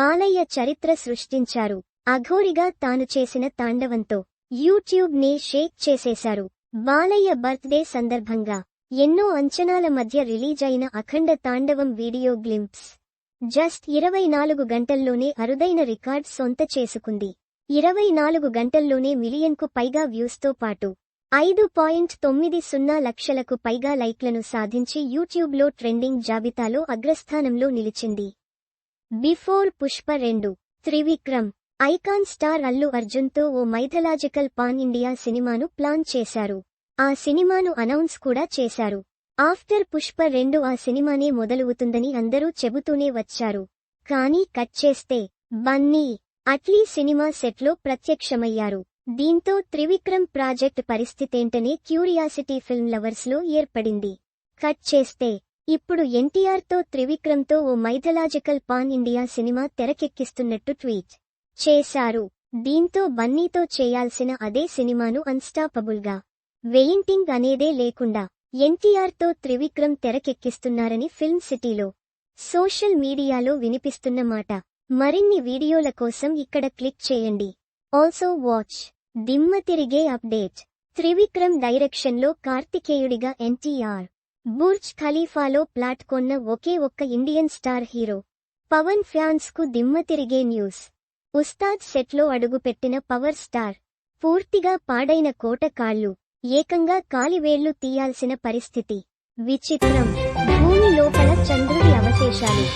బాలయ్య చరిత్ర సృష్టించారు. అఘోరిగా తాను చేసిన తాండవంతో యూట్యూబ్ని షేక్ చేసేశారు. బాలయ్య బర్త్డే సందర్భంగా ఎన్నో అంచనాల మధ్య రిలీజ్ అయిన అఖండ తాండవం వీడియో గ్లింప్స్. జస్ట్ ఇరవై నాలుగు గంటల్లోనే అరుదైన రికార్డ్ సొంత చేసుకుంది. ఇరవై నాలుగు గంటల్లోనే మిలియన్కు పైగా వ్యూస్తో పాటు ఐదు పాయింట్ తొమ్మిది సున్నా లక్షలకు పైగా లైక్లను సాధించి యూట్యూబ్లో ట్రెండింగ్ జాబితాలో అగ్రస్థానంలో నిలిచింది. బిఫోర్ పుష్ప రెండు త్రివిక్రమ్ ఐకాన్ స్టార్ అల్లు అర్జున్తో ఓ మైథలాజికల్ పాన్ ఇండియా సినిమాను ప్లాన్ చేశారు. ఆ సినిమాను అనౌన్స్ కూడా చేశారు. ఆఫ్టర్ పుష్ప రెండు ఆ సినిమానే మొదలవుతుందని అందరూ చెబుతూనే వచ్చారు. కానీ కట్ చేస్తే బన్నీ అట్లీ సినిమా సెట్లో ప్రత్యక్షమయ్యారు. దీంతో త్రివిక్రమ్ ప్రాజెక్ట్ పరిస్థితేంటనే క్యూరియాసిటీ ఫిల్మ్ లవర్స్లో ఏర్పడింది. కట్ చేస్తే ఇప్పుడు ఎన్టీఆర్తో త్రివిక్రమ్తో ఓ మైథలాజికల్ పాన్ ఇండియా సినిమా తెరకెక్కిస్తున్నట్టు ట్వీట్ చేశారు. దీంతో బన్నీతో చేయాల్సిన అదే సినిమాను అన్స్టాపబుల్గా వెయింటింగ్ అనేదే లేకుండా ఎన్టీఆర్తో త్రివిక్రమ్ తెరకెక్కిస్తున్నారని ఫిల్మ్ సిటీలో సోషల్ మీడియాలో వినిపిస్తున్న మాట. మరిన్ని వీడియోల కోసం ఇక్కడ క్లిక్ చేయండి. ఆల్సో వాచ్ దిమ్మ తిరిగే అప్డేట్. త్రివిక్రమ్ డైరెక్షన్లో కార్తికేయుడిగా ఎన్టీఆర్ బుర్జ్ ఖలీఫాలో ప్లాట్ కొన్న ఒకే ఒక్క ఇండియన్ స్టార్ హీరో. పవన్ ఫ్యాన్స్కు దిమ్మ తిరిగే న్యూస్. ఉస్తాద్ సెట్లో అడుగుపెట్టిన పవర్ స్టార్. పూర్తిగా పాడైన కోట కాళ్ళు. ఏకంగా కాలివేళ్ళు తీయాల్సిన పరిస్థితి. విచిత్రం. భూమి లోపల చంద్రుడి అవశేషాలు.